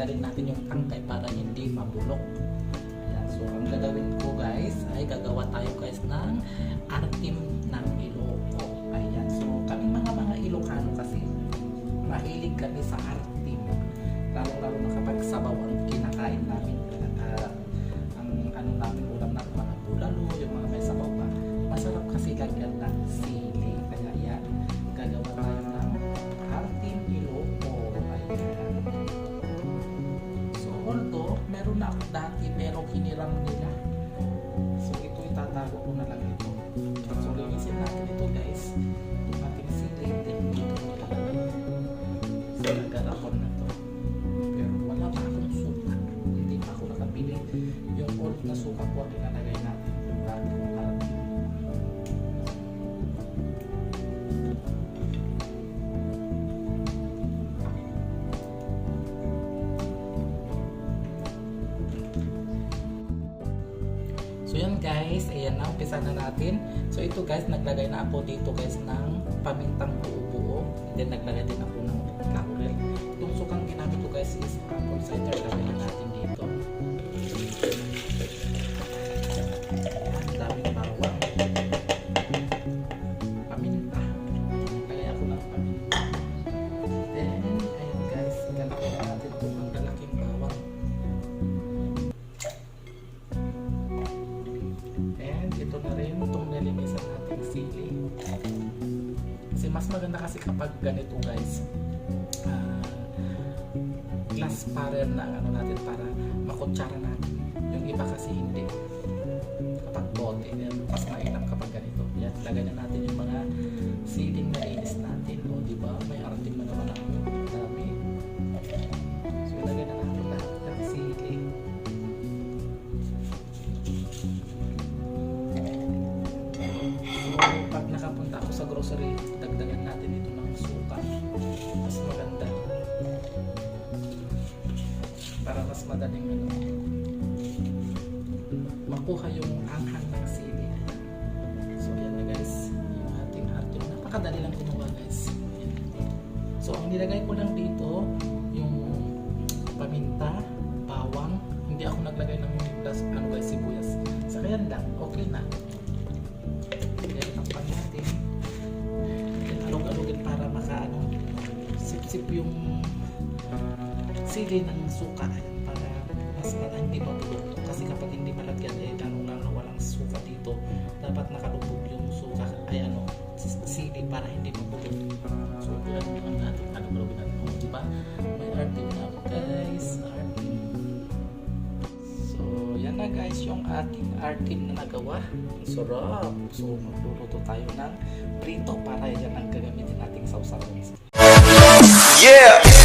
dadalhin natin yung tangkay para hindi mabulok. Ayan, so ang gagawin ko guys ay gagawa tayo guys ng artim ng Ilocos. Ayan, so kami mga mga Ilocano kasi mahilig kami sa artim. Lalo-lalo na kapag sabaw ang kinakain namin. Na ako dati pero hiniram nila. So ito itatago ko na lang ito. So linisin natin ito guys. Yung ating sili din dito nilalagay. So nagarapon na to. Pero wala pa akong suka. Hindi pa ako nakabili. Yung old na suka ko ang nilalagay natin. So yan guys, ayan na, umpisa na natin. So ito guys, naglagay na ako dito guys ng pamintang buo-buo. Then naglagay din ako ng laurel. Mas maganda kasi kapag ganito guys. ah, glass parer na ano natin para makutsara natin. Yung iba kasi hindi. Kapag bote, yan, mas mainam kapag ganito. Yan, lagay na natin yung mga siling nalinis natin. O, di ba? May arting na naman ang dami. So, ilagay na natin lahat ng sili. So, pag nakapunta ako sa grocery, dagdagan natin ito ng suka. Mas maganda. Para mas madaling ano, makuha yung anghang ng sili. So, yan na guys. Yung ating artin. Napakadali lang gumawa guys. Yan. So, ang nilagay ko lang dito, yung paminta, bawang, hindi ako naglagay ng ano guys, sibuyas. Sa kaya lang, okay na. Sip-sip yung sili ng suka. Para mas para hindi mabulok. Kasi kapag hindi malagyan, eh, lalo na walang suka dito, dapat nakalubog yung suka, ay ano, sili para hindi mabulok. So, yan yung natin, alog-alogin natin. O, diba? May arting na guys. Arting. So, yan na guys yung ating artin na nagawa. Ang sarap. So, magluluto tayo ng prito para yan ang gagamitin nating sausawan. Yeah.